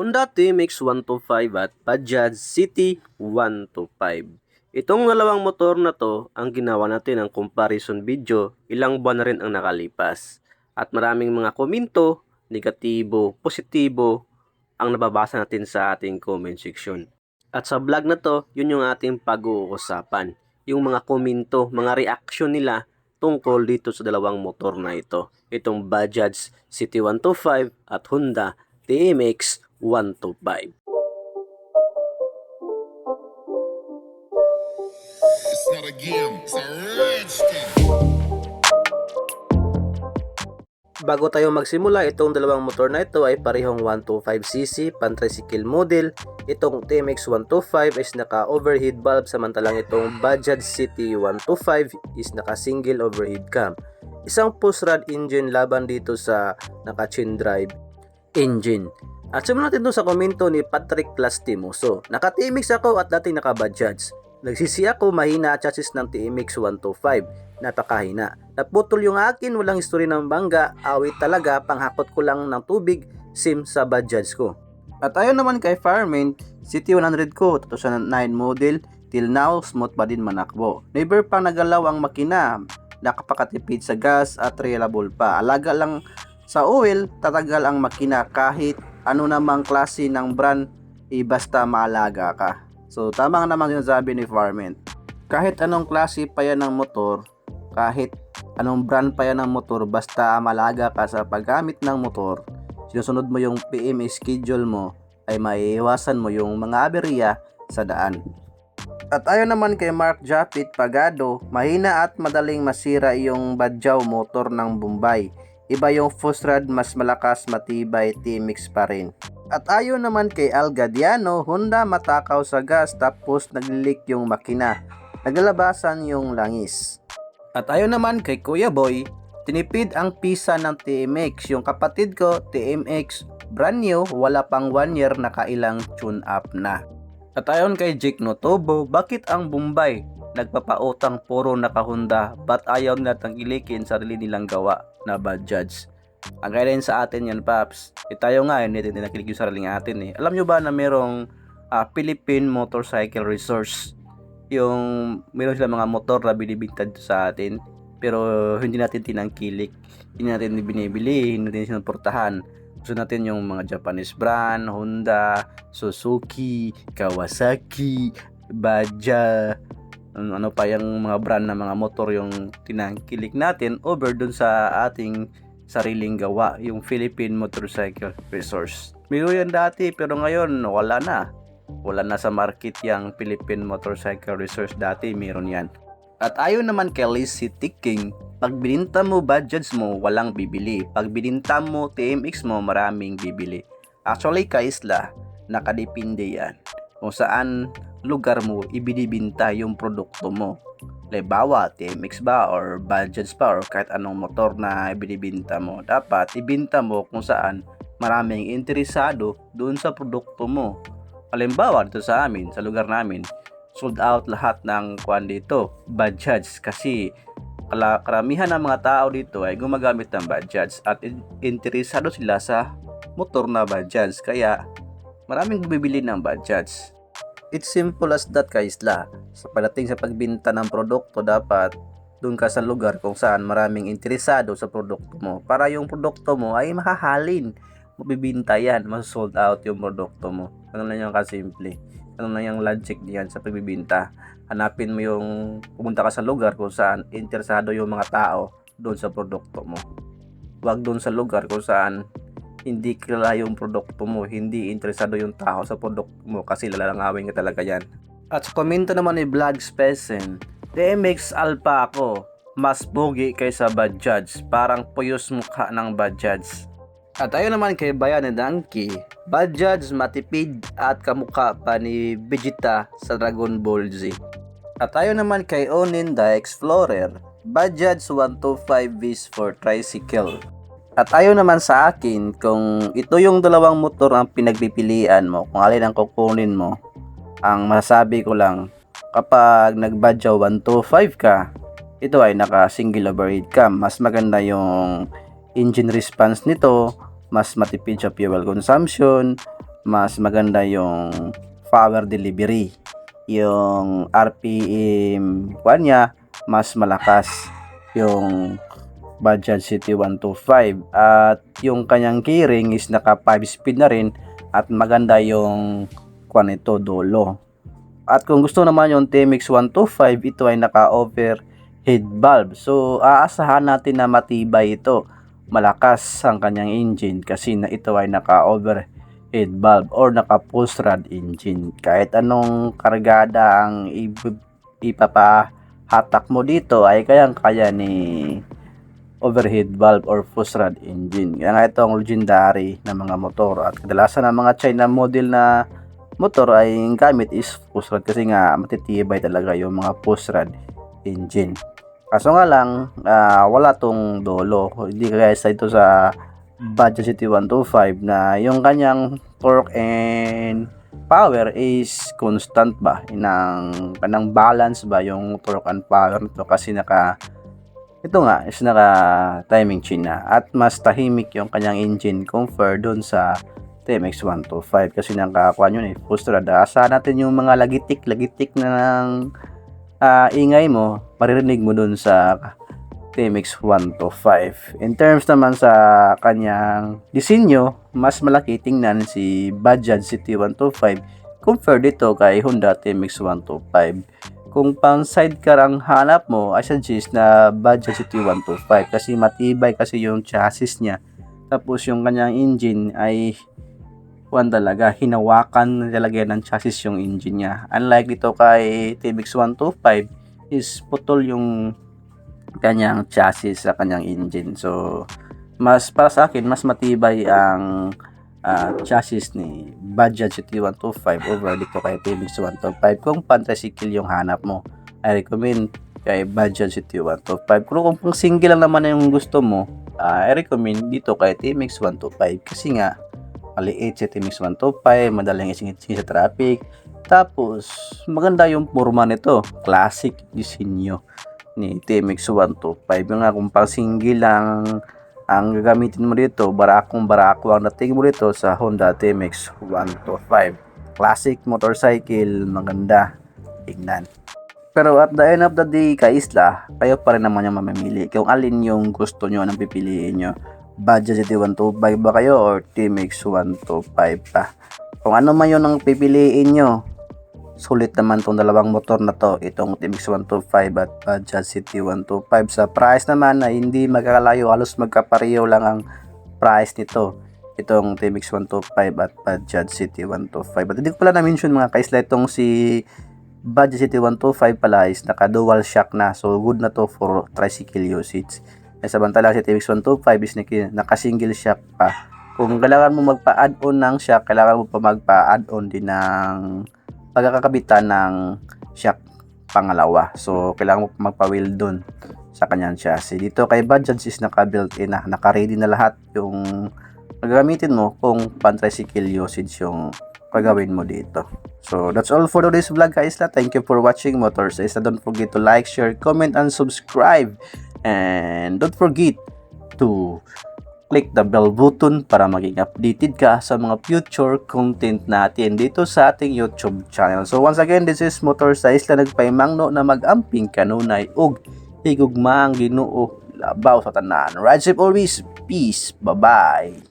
Honda TMX 125 at Bajaj City 125. Itong dalawang motor na to ang ginawa natin ng comparison video ilang buwan na rin ang nakalipas. At maraming mga komento, negatibo, positibo ang nababasa natin sa ating comment section. At sa vlog na to, yun yung ating pag-uusapan. Yung mga komento, mga reaction nila tungkol dito sa dalawang motor na ito. Itong Bajaj City 125 at Honda TMX 125. It's not a game, it's a rich thing. Bago tayo magsimula, itong dalawang motor na ito ay parehong 125cc pan-tricycle model. Itong TMX 125 is naka-overhead valve samantalang itong Bajaj City 125 is naka-single overhead cam. Isang push-rod engine laban dito sa naka-chin drive engine. At simulan natin doon sa komento ni Patrick Plastimoso. Naka-TMX ako at dating naka-Bajaj. Nagsisi ako mahina at chassis ng TMX 125 napakahina. Naputol yung akin, walang history ng bangga, awit talaga, panghakot ko lang ng tubig, sim sa Bajaj ko. At ayon naman kay Fireman, City 100 ko, 2009 model, till now, smooth pa din manakbo. Never pa nagalaw ang makina, nakapakatipid sa gas at reliable pa. Alaga lang sa oil, tatagal ang makina kahit ano namang klase ng brand, eh, basta maalaga ka. So, tama nga naman yung sabi ni Fireman. Kahit anong klase pa yan ng motor, kahit anong brand pa yan ng motor, basta malaga ka sa paggamit ng motor, sinusunod mo yung PMA schedule mo, ay maiiwasan mo yung mga aberya sa daan. At ayon naman kay Mark Japit Pagado, mahina at madaling masira yung badyaw motor ng Bombay. Iba yung Fusrad mas malakas matibay TMX pa rin. At ayon naman kay Al Gadiano, Honda matakaw sa gas tapos naglik yung makina. Naglalabasan yung langis. At ayon naman kay Kuya Boy, tinipid ang pisa ng TMX. Yung kapatid ko, TMX, brand new, wala pang 1 year nakailang tune up na. At ayon kay Jake Notobo, bakit ang Bombay nagpapautang puro nakahunda ba't ayaw nila tangilikin sarili nilang gawa na Bajaj? Ang guideline sa atin yan, Paps. E tayo nga, hindi din nakilig yung sarili atin eh. Alam nyo ba na merong ah, Philippine Motorcycle Resource? Yung meron sila mga motor na binibintad sa atin pero hindi natin tinangkilik. Hindi natin binibili, hindi natin sinuportahan. Gusto natin yung mga Japanese brand, Honda, Suzuki, Kawasaki, Baja, ano, pa yung mga brand na mga motor yung tinangkilik natin over dun sa ating sariling gawa, yung Philippine Motorcycle Resource. Meron yan dati pero ngayon wala na. Wala na sa market yung Philippine Motorcycle Resource dati, meron yan. At ayon naman kay Lizzie Ticking, pag bininta mo Bajaj mo, walang bibili. Pag bininta mo TMX mo, maraming bibili. Actually, kaisla, nakadepende yan. Kung saan lugar mo ibinibinta yung produkto mo. Lebawa, TMX ba or Bajaj pa or kahit anong motor na ibinibinta mo. Dapat ibinta mo kung saan maraming interesado doon sa produkto mo. Halimbawa dito sa amin, sa lugar namin, sold out lahat ng kwan dito, Bajaj kasi karamihan ng mga tao dito ay gumagamit ng Bajaj at in- interesado sila sa motor na Bajaj kaya maraming bumibili ng Bajaj. It's simple as that kaisla. Sa pagdating sa pagbinta ng produkto dapat doon ka sa lugar kung saan maraming interesado sa produkto mo para yung produkto mo ay makahalin mabibinta yan, masold out yung produkto mo. Ano lang yung kasimple. Ano lang yung logic diyan sa pagbibinta. Hanapin mo yung, pumunta ka sa lugar kung saan interesado yung mga tao doon sa produkto mo. Huwag doon sa lugar kung saan hindi kilala yung produkto mo, hindi interesado yung tao sa produkto mo kasi lalangawin ka talaga yan. At sa komento naman ni Vlog Spesen, DMX Alpha ako, mas pogi kaysa Bajaj, parang puyos mukha ng Bajaj. At ayon naman kay Bayan ni Donkey, Bajaj matipid at kamukha pa ni Vegeta sa Dragon Ball Z. At ayon naman kay Onin the Explorer, Bajaj 125 is for tricycle. At ayon naman sa akin, kung ito yung dalawang motor ang pinagpipilian mo, kung alin ang kukunin mo, ang masasabi ko lang, kapag nagbadyaw 125 ka, ito ay naka single overhead cam. Mas maganda yung engine response nito, mas matipid sa fuel consumption, mas maganda yung power delivery. Yung RPM kuan niya mas malakas yung Bajaj City 125 at yung kanyang keyring is naka 5 speed na rin at maganda yung kuan nito dolo. At kung gusto naman yung TMX 125 ito ay naka overhead valve. So aasahan natin na matibay ito. Malakas ang kanyang engine kasi na ito ay naka overhead valve or naka pulse rod engine. Kahit anong kargada ang ip- ipapahatak mo dito ay kayang kaya ni overhead valve or push rod engine. Kaya nga ito ang legendary na mga motor at kadalasan ng mga China model na motor ay ang gamit is push rod kasi nga matitibay talaga yung mga push rod engine. Kaso nga lang, ah, wala tong dolo. Hindi kaya ito sa Bajaj City 125 na yung kanyang torque and power is constant ba? Inang kanang balance ba yung torque and power nito kasi naka ito nga is naka timing chain na. At mas tahimik yung kanyang engine compare doon sa TMX 125 kasi nakakuha yun eh postura asahan natin yung mga lagitik lagitik na ng ah, ingay mo maririnig mo doon sa TMX 125 in terms naman sa kanyang disenyo mas malaki tingnan si Bajaj City 125 compare dito kay Honda TMX 125 kung pang sidecar ang hanap mo, I suggest na Bajaj City 125 kasi matibay kasi yung chassis niya. Tapos yung kanyang engine ay one talaga, hinawakan talaga ng chassis yung engine niya. Unlike dito kay TMX 125 is putol yung kanyang chassis sa kanyang engine. So, mas para sa akin, mas matibay ang ah, chassis ni Bajaj City 125 over dito kay TMX 125 kung pan-tricycle yung hanap mo I recommend kay Bajaj City 125 kung kung pang single lang naman yung gusto mo ah, I recommend dito kay TMX 125 kasi nga maliit si TMX 125 madaling isingit sa traffic. Tapos maganda yung forma nito. Classic disenyo ni TMX 125 yung nga kung pang single lang ang gagamitin mo dito, barakong barako ang dating mo dito sa Honda TMX 125. Classic motorcycle, maganda tingnan. Pero at the end of the day, kaisla, kayo pa rin naman yung mamimili. Kung alin yung gusto nyo nang pipiliin nyo. Budget City 125 ba kayo or TMX 125 pa? Kung ano man yun ang pipiliin nyo, sulit naman tong dalawang motor na to itong TMX 125 at Bajaj City 125 sa price naman ay hindi magkakalayo halos magkapareho lang ang price nito itong TMX 125 at Bajaj City 125 at hindi ko pala na-mention mga kaisla itong si Bajaj City 125 pala is naka dual shock na. So good na to for tricycle usage. Eh, samantala si TMX 125 is naka single shock pa. Kung kailangan mo magpa-add-on ng shock kailangan mo pa magpa-add-on din ng pagkakabitan ng shock pangalawa. So, kailangan mo magpa-wheel dun sa kanyang chassis. Dito kay Bajaj is naka-built-in na, naka-ready na lahat yung gagamitin mo kung pan-tricycle usage yung gagawin mo dito. So, that's all for today's vlog guys. Thank you for watching Motors Isla. Don't forget to like, share, comment, and subscribe. And don't forget to click the bell button para maging updated ka sa mga future content natin dito sa ating YouTube channel. So once again, this is Motor sa Isla nagpaymangno na mag-amping kanunay ug higugmaang Ginoo labaw sa tanan. Ride always. Peace. Bye-bye.